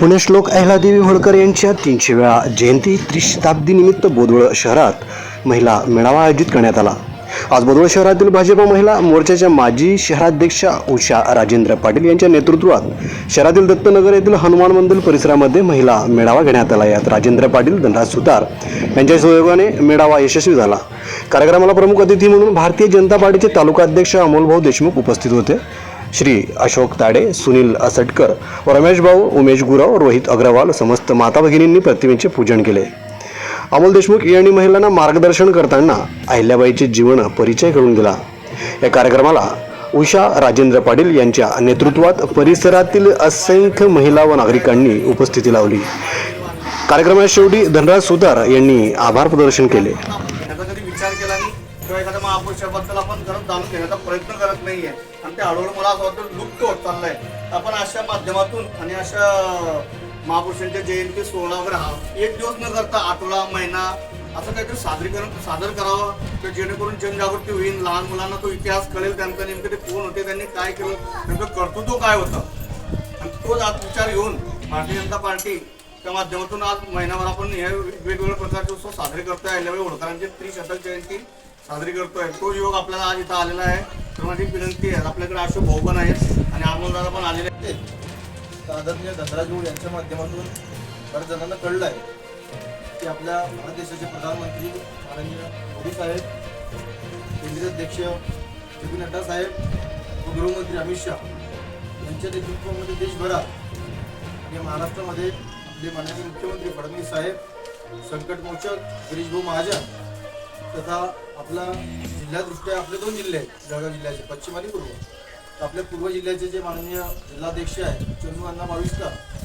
पुणेश्लोक अहिलादेवी होळकर यांच्या तीनशे वेळा जयंती त्रिशताब्दीनिमित्त बोदवळ शहरात महिला मेळावा आयोजित करण्यात आला. आज बोदवळ शहरातील भाजपा महिला मोर्चाच्या माजी शहराध्यक्षा उषा राजेंद्र पाटील यांच्या नेतृत्वात शहरातील दत्तनगर येथील हनुमान मंदिर परिसरामध्ये महिला मेळावा घेण्यात आला. यात राजेंद्र पाटील धनराज सुतार यांच्या सहयोगाने मेळावा यशस्वी झाला. कार्यक्रमाला प्रमुख अतिथी म्हणून भारतीय जनता पार्टीचे तालुका अध्यक्ष अमोलभाऊ देशमुख उपस्थित होते. श्री अशोक ताडे सुनील असटकर व रमेश भाऊ उमेश गुराव रोहित अग्रवाल समस्त माता भगिनींनी प्रतिमेचे पूजन केले. अमोल देशमुख यांनी महिलांना मार्गदर्शन करताना अहिल्याबाईचे जीवन परिचय करून दिला. या कार्यक्रमाला उषा राजेंद्र पाटील यांच्या नेतृत्वात परिसरातील असंख्य महिला व नागरिकांनी उपस्थिती लावली. कार्यक्रमाच्या शेवटी धनराज सुतार यांनी आभार प्रदर्शन केले. विचार केला नाही किंवा एखाद्या महापुरुषाबद्दल आपण खरंच जाणून घेण्याचा प्रयत्न करत नाहीये. आणि ते हळूहळू मला असं वाटतं लुप्त होत चाललंय. आपण अशा माध्यमातून आणि अशा महापुरुषांच्या जयंती सोहळा वगैरे हा एक दिवस न करता आठवडा महिना असं काहीतरी सादरीकरण सादर करावं तर जेणेकरून जनजागृती होईल लहान मुलांना तो इतिहास कळेल त्यांचं नेमकं ते कोण होते त्यांनी काय केलं त्यांचं कर्तृत्व काय होतं. आणि तोच आज विचार घेऊन भारतीय जनता पार्टी त्या माध्यमातून आज महिनाभर आपण हे वेगवेगळ्या प्रकारचे उत्सव साजरे करतोय. आल्यामुळे होळकरांची त्रिशतक जयंती साजरी करतोय. तो योग आपल्याला आज इथं आलेला आहे. तर माझी विनंती आहे. आपल्याकडे अशोक भाऊ पण आहेत आणि अमोलदादा पण आलेले आहेत. आदरणीय धनराज यांच्या माध्यमातून बऱ्याच जणांना कळलं आहे की आपल्या भारत देशाचे प्रधानमंत्री माननीय मोदी साहेब केंद्रीय अध्यक्ष जे पी नड्डा साहेब व गृहमंत्री अमित शहा यांच्या नेतृत्वामध्ये देशभरात आणि महाराष्ट्रामध्ये आपले माननीय मुख्यमंत्री फडणवीस साहेब संकटमोचक गिरीशभाऊ महाजन तथा आपला जिल्ह्यादृष्ट्या आपले दोन जिल्हे आहेत जळगाव जिल्ह्याचे पश्चिम आणि पूर्व. तर आपल्या पूर्व जिल्ह्याचे जे माननीय जिल्हाध्यक्ष आहेत चंदू अण्णा बाविस्कर